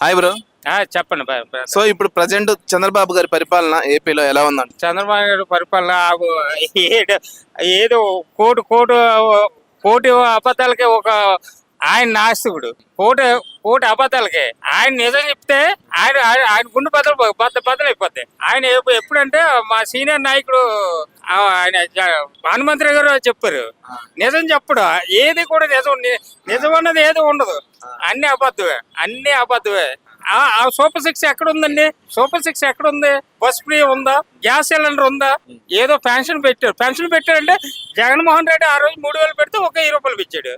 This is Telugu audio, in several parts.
హాయ్ బ్రో ఆ, చెప్పండి సో ఇప్పుడు ప్రజెంట్ చంద్రబాబు గారి పరిపాలన ఏపీలో ఎలా ఉందండి? చంద్రబాబు నాయుడు పరిపాలన ఏదో కోటి కోటి కోటి అబద్ధాలకి ఒక ఆయన నాస్తికుడు కోటి కోటి అబద్ధాలకి. ఆయన నిజం చెప్తే ఆయన ఆయన గుండె బద్దలు బద్ద బద్దలు అయిపోతాయి ఆయన ఎప్పు- ఎప్పుడంటే మా సీనియర్ నాయకుడు ఆయన హనుమంతరావు గారు చెప్పారు. నిజం చెప్పడు. ఏది కూడా నిజం నిజం అన్నది ఏది ఉండదు. అన్ని అబద్ధమే అన్ని అబద్ధమే. ఆ సూపర్ సిక్స్ ఎక్కడ ఉందండి సూపర్ సిక్స్ ఎక్కడ ఉంది బస్ ఫ్రీ ఉందా? గ్యాస్ సిలిండర్ ఉందా? ఏదో పెన్షన్ పెట్టారు. పెన్షన్ పెట్టారంటే జగన్మోహన్ రెడ్డి ఆ రోజు మూడు వేలు పెడితే ఒక వెయ్యి రూపాయలు ఇచ్చాడు.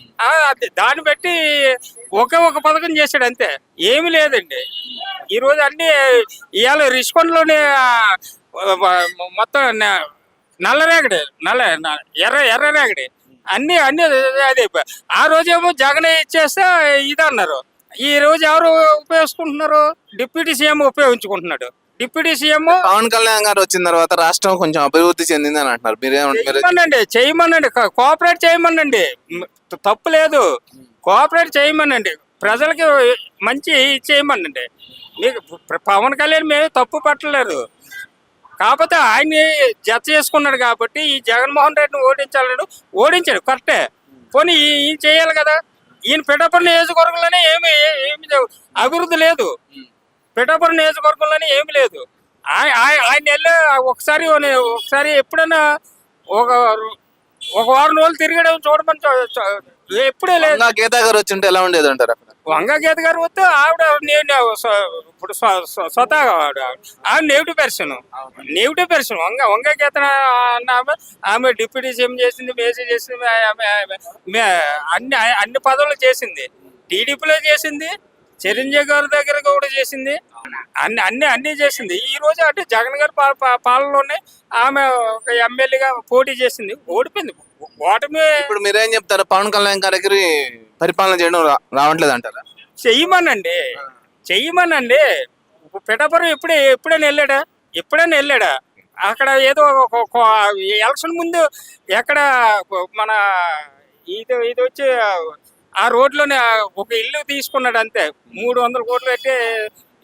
అది దాన్ని బట్టి ఒకే ఒక పథకం చేశాడు అంతే. ఏమీ లేదండి. ఈ రోజు అన్ని ఇవాళ రిష్కొండలోనే మొత్తం న- నల్లరేగడి నల్ల న- ఎర్ర ఎర్రరేగడి. అన్ని అన్ని అదే ఆ రోజేమో జగన్ ఇచ్చేస్తే ఇది అన్నారు ఈ రోజు ఎవరు ఉపయోగించుకుంటున్నారు? డిప్యూటీ సీఎం ఉపయోగించుకుంటున్నాడు. డిప్యూటీ సీఎం పవన్ కళ్యాణ్ గారు వచ్చిన తర్వాత రాష్ట్రం కొంచెం అభివృద్ధి చెందింది అని అంటున్నారు మీరేమంటారు చేయమనండి కోఆపరేట్ చేయమనండి. తప్పు లేదు. కోఆపరేట్ చేయమనండి. ప్రజలకి మంచి చేయమనండి. మీకు పవన్ కళ్యాణ్ మేము తప్పు పట్టలేదు కాకపోతే ఆయన్ని జత చేసుకున్నాడు కాబట్టి ఈ జగన్మోహన్ రెడ్డిని ఓడించాలని ఓడించాడు కరెక్టే. పోనీ ఈయన చేయాలి కదా. ఈయన పిఠాపురం నియోజకవర్గంలోనే ఏమి ఏమి అభివృద్ధి లేదు. పిఠాపురం నియోజకవర్గంలోనే ఏమి లేదు. ఆయ- ఆయన వెళ్ళే ఒకసారి ఒకసారి ఎప్పుడైనా ఒక ఒక వారం రోజులు తిరిగడం చూడమని ఎప్పుడే లేదు. వంగా గీతా గారు వచ్చి ఉంటే ఎలా ఉండేది అంటారు అక్కడ వంగ గీత గారు వస్తే ఆవిడ నేను ఇప్పుడు స్వ- స్వ- స్వతహాగా ఆవిడ. ఆవిడ negative person negative person Vanga Vanga Geetha అన్న ఆమె డిప్యూటీ సీఎం చేసింది మేసీ చేసింది అన్ని అన్ని పదవులు చేసింది. టీడీపీలో చేసింది చిరంజీవి గారి దగ్గర కూడా చేసింది. అన్ని అన్ని అన్ని చేసింది. ఈ రోజు అంటే జగన్ గారి పాలనలోనే ఆమె ఒక ఎమ్మెల్యేగా పోటీ చేసింది. ఓడిపోయింది. ఓటమి ఇప్పుడు మీరేం చెప్తారు? పవన్ కళ్యాణ్ గారికి పరిపాలన చేయడం రా- రావట్లేదు అంటారా చెయ్యమనండి. చెయ్యమనండి. ఇప్పుడు పిఠాపురం ఎప్పుడే ఎప్పుడైనా వెళ్ళాడా? ఎప్పుడైనా వెళ్ళాడా? అక్కడ ఏదో ఒక- ఒక ఎలక్షన్ ముందు ఎక్కడ మన ఇది ఇది వచ్చి ఆ రోడ్లోనే ఒక ఇల్లు తీసుకున్నాడు అంతే. మూడు వందల కోట్లు పెట్టి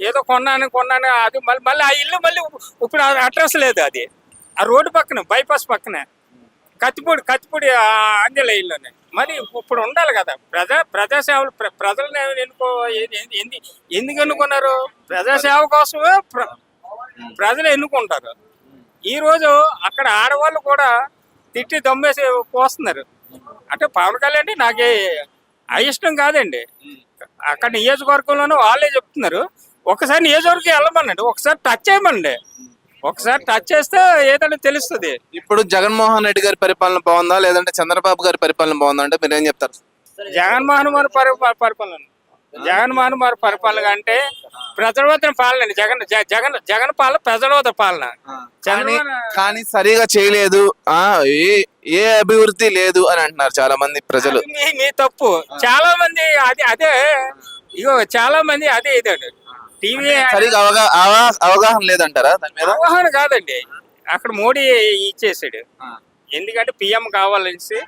ఏదో కొన్నాను కొన్నాను అది మళ్ళీ మళ్ళీ ఆ ఇల్లు మళ్ళీ ఇప్పుడు అడ్రస్ లేదు అది. ఆ రోడ్డు పక్కన బైపాస్ పక్కనే. కత్తిపూడి కత్తిపూడి ఆంజనేయుల్లోనే మరి ఇప్పుడు ఉండాలి కదా. ప్రజా ప్రజాసేవలు ప్ర- ప్రజలను ఎన్నుకో ఎందుకు ఎన్నుకున్నారు? ప్రజాసేవ కోసమే ప్రజలు ఎన్నుకుంటారు. ఈ రోజు అక్కడ ఆడవాళ్ళు కూడా తిట్టి దమ్మేసి పోస్తున్నారు. అంటే పవన్ కళ్యాణ్ నాకే అయిష్టం కాదండి. అక్కడ నియోజకవర్గంలోనే వాళ్ళే చెప్తున్నారు. ఒకసారి నియోజకవర్గం వెళ్ళమనండి. ఒకసారి టచ్ చేయమండి ఒకసారి టచ్ చేస్తే ఏదైనా తెలుస్తుంది. ఇప్పుడు జగన్మోహన్ రెడ్డి గారి పరిపాలన బాగుందా? లేదంటే చంద్రబాబు గారి పరిపాలన బాగుందా? అంటే మీరు ఏం చెప్తారు? జగన్మోహన్ గారి పరి- పరి- పరిపాలన. జగన్మోహన్ గారి పరిపాలన అంటే ప్రజలవద్దన పాలన జగన్ జగన్ జగన్ పాలన ప్రజలవద్ద పాలన. కానీ సరిగా చేయలేదు. ఆ ఏ ఏ అభివృద్ధి లేదు అని అంటున్నారు చాలా మంది ప్రజలు మీ తప్పు. చాలా మంది అది అదే. ఇగో చాలా మంది అదే ఇదండి టీవీ సరిగా అవగాహన లేదంటారా దాని మీద? అవగాహన కాదండి. అక్కడ మోడీ ఇచ్చేసాడు. ఎందుకంటే పిఎం కావాలనేసి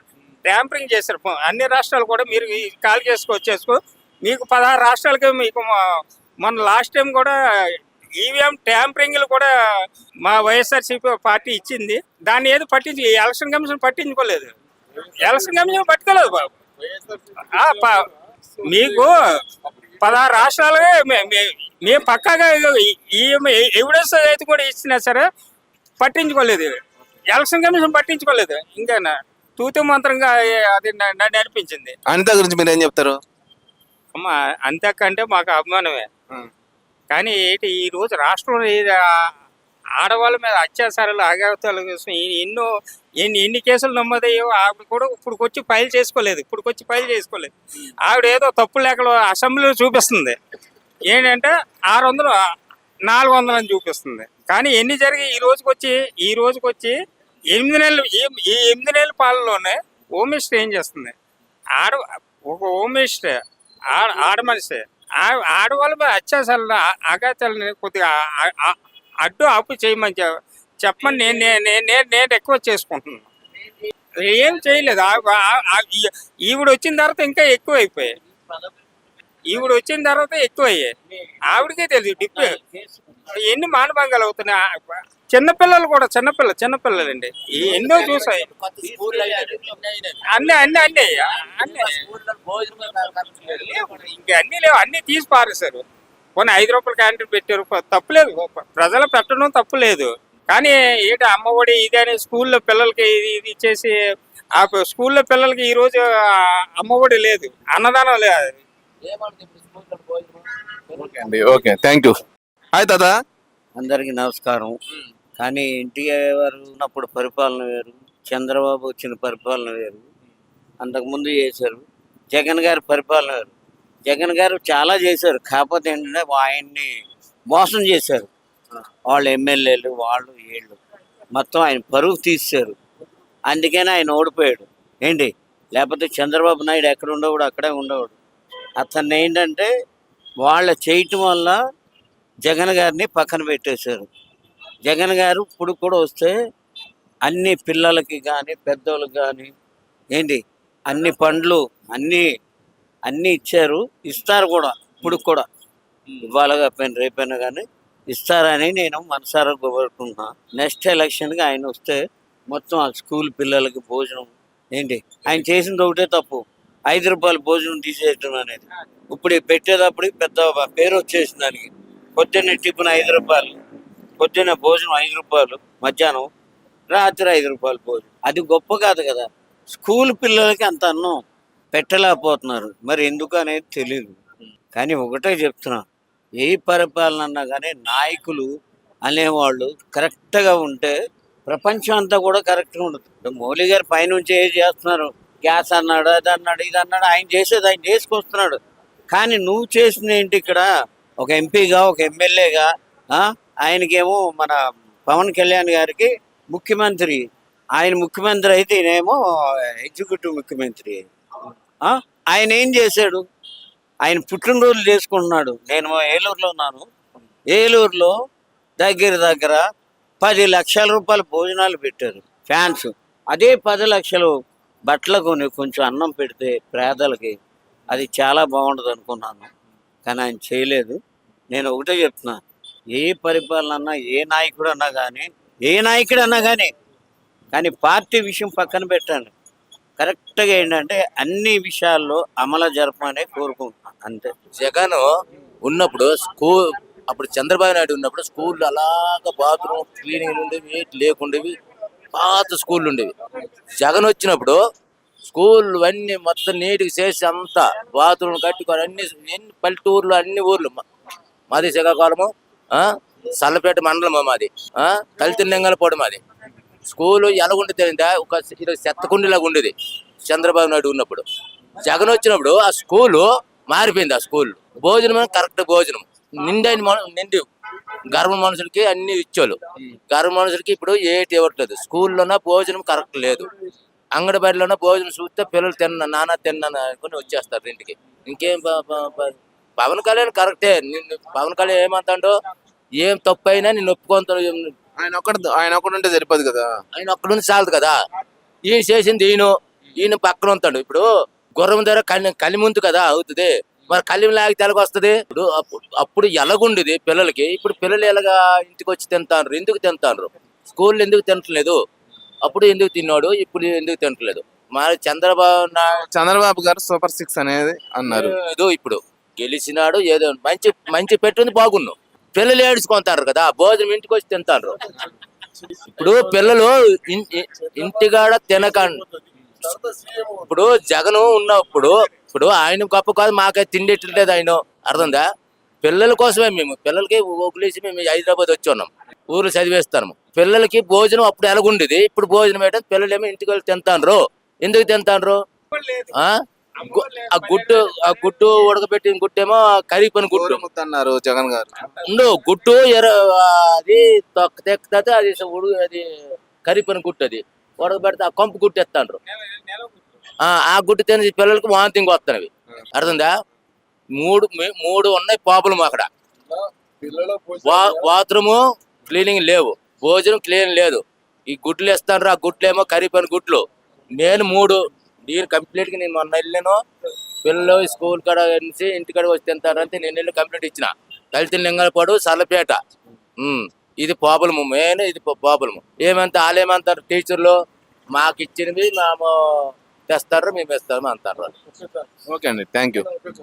ట్యాంపరింగ్ చేశారు. అన్ని రాష్ట్రాలు కూడా మీరు కాల్ చేసుకో వచ్చేసుకో. మీకు పదహారు రాష్ట్రాలకి మీకు మా- మొన్న లాస్ట్ టైం కూడా ఈవీఎం ట్యాంపరింగ్లు కూడా మా వైఎస్ఆర్సీపీ పార్టీ ఇచ్చింది. దాన్ని ఏది పట్టించి ఎలక్షన్ కమిషన్ పట్టించుకోలేదు. ఎలక్షన్ కమిషన్ పట్టుకోలేదు బాబు. మీకు పదహారు రాష్ట్రాలుగా మేము పక్కాగా ఎవిడెన్స్ అయితే కూడా ఇచ్చినా సరే పట్టించుకోలేదు. ఎలక్షన్ కమిషన్ పట్టించుకోలేదు. ఇంకా తూతు మంత్రంగా అది నన్ను అనిపించింది అనిత గురించి మీరు ఏం చెప్తారు? అమ్మ అంతకంటే మాకు అభిమానమే. కానీ ఏంటి ఈ రోజు రాష్ట్రంలో ఆడవాళ్ళ మీద అత్యాచారాలు అగాతాలు కోసం ఎన్నో ఎన్ని ఎన్ని కేసులు నమోదయ్యో ఆవిడ కూడా ఇప్పుడుకొచ్చి ఫైల్ చేసుకోలేదు. ఇప్పుడుకొచ్చి ఫైల్ చేసుకోలేదు. ఆవిడ ఏదో తప్పు లేఖలు అసెంబ్లీలో చూపిస్తుంది. ఏంటంటే ఆరు వందలు నాలుగు వందలు అని చూపిస్తుంది. కానీ ఎన్ని జరిగి ఈ రోజుకొచ్చి ఈ రోజుకొచ్చి ఎనిమిది నెలలు ఈ- ఎనిమిది నెలల పాలనలోనే హోమ్ మినిస్టర్ ఏం చేస్తుంది? ఆడ ఒక హోమ్ మినిస్టర్ ఆడ ఆడ మనిషి. ఆడవాళ్ళ మీద అత్యాచారాలు అగాచాలని కొద్దిగా అడ్డు ఆపు చేయమని చెప్పండి నేను నేను నేను- నేను రిక్వెస్ట్ చేసుకుంటున్నాను ఏం చేయలేదు. ఆ- ఈవిడ వచ్చిన తర్వాత ఇంకా ఎక్కువ అయిపోయాయి ఈవిడ వచ్చిన తర్వాత ఎక్కువ అయ్యాయి ఆవిడకే తెలియదు డిప్ ఎన్ని మానభంగాలు అవుతున్నాయి. చిన్నపిల్లలు కూడా చిన్నపిల్ల చిన్నపిల్లలండి ఎన్నో చూసాయి. అన్ని అన్ని అన్ని. అన్ని. ఇంకా అన్ని లేవు. అన్ని తీసి పారేశారు. కొన్ని ఐదు రూపాయల క్యాంటీన్ పెట్టారు. తప్పులేదు ప్రజలు పెట్టడం తప్పు లేదు. కానీ ఏంటి అమ్మఒడి ఇది అని స్కూల్లో పిల్లలకి ఇది ఇది ఇచ్చేసి ఆ స్కూల్లో పిల్లలకి ఈ రోజు అమ్మఒడి లేదు అన్నదానం లేదు ఓకే అండి ఓకే థ్యాంక్ యూ. హాయ్ తాత. అందరికీ నమస్కారం. కానీ ఎన్టీఆర్ ఉన్నప్పుడు పరిపాలన వేరు చంద్రబాబు వచ్చిన పరిపాలన వేరు అంతకుముందు చేశారు. జగన్ గారి పరిపాలన వేరు. జగన్ గారు చాలా చేశారు కాకపోతే ఏంటంటే ఆయన్ని మోసం చేశారు. వాళ్ళు ఎమ్మెల్యేలు వాళ్ళు వీళ్ళు. మొత్తం ఆయన పరువు తీశారు. అందుకనే ఆయన ఓడిపోయాడు. ఏంటి? లేకపోతే చంద్రబాబు నాయుడు ఎక్కడ ఉండేవాడు? అక్కడే ఉండేవాడు. అతన్ని ఏంటంటే వాళ్ళ చేయటం వల్ల జగన్ గారిని పక్కన పెట్టేశారు. జగన్ గారు ఇప్పుడు కూడా వస్తే అన్ని పిల్లలకి కానీ పెద్దోళ్ళకి కానీ ఏంటి? అన్ని పండ్లు అన్నీ అన్నీ ఇచ్చారు. ఇస్తారు కూడా ఇప్పుడు కూడా. ఇవాళ రేపైనా కానీ ఇస్తారని నేను మనసారా కోరుకుంటున్నా. నెక్స్ట్ ఎలక్షన్కి ఆయన వస్తే మొత్తం ఆ స్కూల్ పిల్లలకి భోజనం ఏంటి? ఆయన చేసింది ఒకటే తప్పు. ఐదు రూపాయలు భోజనం తీసేయటం అనేది. ఇప్పుడు పెట్టేటప్పుడు పెద్ద పేరు వచ్చేసింది దానికి. పొద్దున్నే టిఫిన్ ఐదు రూపాయలు పొద్దున్న భోజనం ఐదు రూపాయలు మధ్యాహ్నం రాత్రి ఐదు రూపాయలు భోజనం. అది గొప్ప కాదు కదా. స్కూల్ పిల్లలకి అంత అన్నం పెట్టలేకపోతున్నారు. మరి ఎందుకు అనేది తెలియదు కానీ ఒకటే చెప్తున్నా ఏ పరిపాలన అన్నా కానీ నాయకులు అనేవాళ్ళు కరెక్ట్గా ఉంటే ప్రపంచం అంతా కూడా కరెక్ట్గా ఉండదు. మౌలి గారు పైనుంచి ఏం చేస్తున్నారు? గ్యాస్ అన్నాడు అది అన్నాడు ఇది అన్నాడు ఆయన చేసేది ఆయన చేసుకొస్తున్నాడు. కానీ నువ్వు చేసింది ఏంటి ఇక్కడ? ఒక ఎంపీగా ఒక ఎమ్మెల్యేగా ఆయనకేమో మన పవన్ కళ్యాణ్ గారికి ముఖ్యమంత్రి ఆయన ముఖ్యమంత్రి అయితే ఈయనేమో ఎగ్జిక్యూటివ్ ముఖ్యమంత్రి. ఆయన ఏం చేశాడు? ఆయన పుట్టినరోజులు చేసుకుంటున్నాడు. నేను ఏలూరులో ఉన్నాను. ఏలూరులో దగ్గర దగ్గర పది లక్షల రూపాయల భోజనాలు పెట్టారు ఫ్యాన్స్. అదే పది లక్షలు బట్టలు కొని కొంచెం అన్నం పెడితే పేదలకి అది చాలా బాగుంటుంది అనుకున్నాను. కానీ ఆయన చేయలేదు. నేను ఒకటే చెప్తున్నా ఏ పరిపాలన అన్నా ఏ నాయకుడు అన్నా కానీ ఏ నాయకుడు అన్నా కానీ కానీ పార్టీ విషయం పక్కన పెట్టండి. కరెక్ట్గా ఏంటంటే అన్ని విషయాల్లో అమలు జరపమనే కోరుకుంటున్నాను. అంటే జగన్ ఉన్నప్పుడు స్కూల్ అప్పుడు చంద్రబాబు నాయుడు ఉన్నప్పుడు స్కూల్ అలాగ బాత్రూమ్ క్లీనింగ్ ఉండేవి ఏంటి లేకుండేవి పాత స్కూల్ ఉండేవి. జగన్ వచ్చినప్పుడు స్కూల్ అన్నీ మొత్తం నీట్గా చేసి అంతా బాత్రూమ్ కట్టుకొని అన్ని ఎన్ని పల్లెటూర్లు అన్ని ఊర్లు మా- మాది శ్రీకాకుళము ఆ, సల్లపేట మండలం మాది ఆ, మాది. స్కూల్ ఎలాగుండేది అంటే ఒక ఇది చెత్తకుండిలాగా ఉండేది చంద్రబాబు నాయుడు ఉన్నప్పుడు. జగన్ వచ్చినప్పుడు ఆ స్కూలు మారిపోయింది ఆ స్కూల్. భోజనం కరెక్ట్ భోజనం. నిండైన మన- నిండి గర్భ మనుషులకి అన్ని ఇచ్చారు గర్భ మనుషులకి ఇప్పుడు ఏటి ఇవ్వట్లేదు. స్కూల్లోన భోజనం కరెక్ట్ లేదు. అంగడి బడిలోన భోజనం చూస్తే పిల్లలు తిన్న నాన్న తిన్నాను అనుకుని వచ్చేస్తారు ఇంటికి. ఇంకేం పవన్ కళ్యాణ్ కరెక్టే. నిన్ను పవన్ కళ్యాణ్ ఏమంటాడో ఏం తప్పు అయినా నేను ఒప్పుకుంటాను ఆయన ఒక్కడు ఆయన ఒక్కడు ఉంటే సరిపోదు కదా. ఆయన ఒక్కడుండి చాలదు కదా. ఈయన చేసింది ఈయన ఈయన పక్కన ఉంటాడు. ఇప్పుడు గుర్రం ధర కలి కలిముందు కదా అవుతుంది. మరి కలిమి లాగితే ఎలాగ వస్తుంది ఇప్పుడు అప్పుడు ఎలాగుండేది పిల్లలకి? ఇప్పుడు పిల్లలు ఎలాగా ఇంటికి వచ్చి తింటారు ఎందుకు తింటారు స్కూల్లో ఎందుకు తినట్లేదు అప్పుడు ఎందుకు తిన్నాడు? ఇప్పుడు ఎందుకు తినట్లేదు మరి చంద్రబాబు చంద్రబాబు గారు సూపర్ సిక్స్ అనేది అన్నారు. ఏదో ఇప్పుడు గెలిచినాడు ఏదో మంచి మంచి పెట్టుంది బాగున్నావు పిల్లలు ఏడుచుకుంటారు కదా భోజనం ఇంటికి వచ్చి తింటారు ఇప్పుడు పిల్లలు ఇంటికాడ తినకండి. ఇప్పుడు జగన్ ఉన్నప్పుడు ఇప్పుడు ఆయన గొప్ప కాదు మాకై తిండేట్లేదు ఆయన? అర్థందా? పిల్లల కోసమే మేము. పిల్లలకి వదిలేసి మేము హైదరాబాద్ వచ్చి ఉన్నాం ఊరు చదివేస్తాము. పిల్లలకి భోజనం అప్పుడు ఎలాగుండేది? ఇప్పుడు భోజనం ఏంటంటే పిల్లలు ఏమో ఇంటికి వెళ్ళి తింటాండ్రు. ఎందుకు తింటాండ్రు? ఆ? గుడ్డు ఆ గుడ్డు ఉడకబెట్టిన గుడ్డేమో కరిగిపోయిన గుడ్డు. గోరు ముద్ద అన్నారు జగన్ గారు. ఉండు గుడ్డు ఎర అది తొక్క తెక్కుతుంది అది ఉడు అది కరిగిపోయిన గుడ్డు అది ఉడకబెడితే ఆ కొంపు గుడ్డు ఎత్తాండ్రు ఆ ఆ గుడ్డు తిని పిల్లలకి వాంతింగ్ వస్తున్నవి అర్థందా మూడు మూడు ఉన్నాయి పాపులు అక్కడ బాత్రూము క్లీనింగ్ లేవు. భోజనం క్లీన్ లేదు. ఈ గుడ్లు ఇస్తాను ఆ గుడ్లు ఏమో కరిగిపోయిన గుడ్లు. నేను మూడు. నేను కంప్లీట్గా నేను మొన్న వెళ్ళాను పిల్లలు స్కూల్ కాడ నుంచి ఇంటికాడ వచ్చి తింటారంటే నేను వెళ్ళి కంప్లీట్ ఇచ్చిన. దళిత లింగలపాడు సల్లపేట ఉమ్, ఇది ప్రాబ్లము మెయిన్ ఇది ప్రాబ్లము ఏమంటే వాళ్ళేమంటారు టీచర్లు మాకు ఇచ్చినవి మేము తెస్తారు మేము ఇస్తాము అంటారు ఓకే అండి థ్యాంక్ యూ.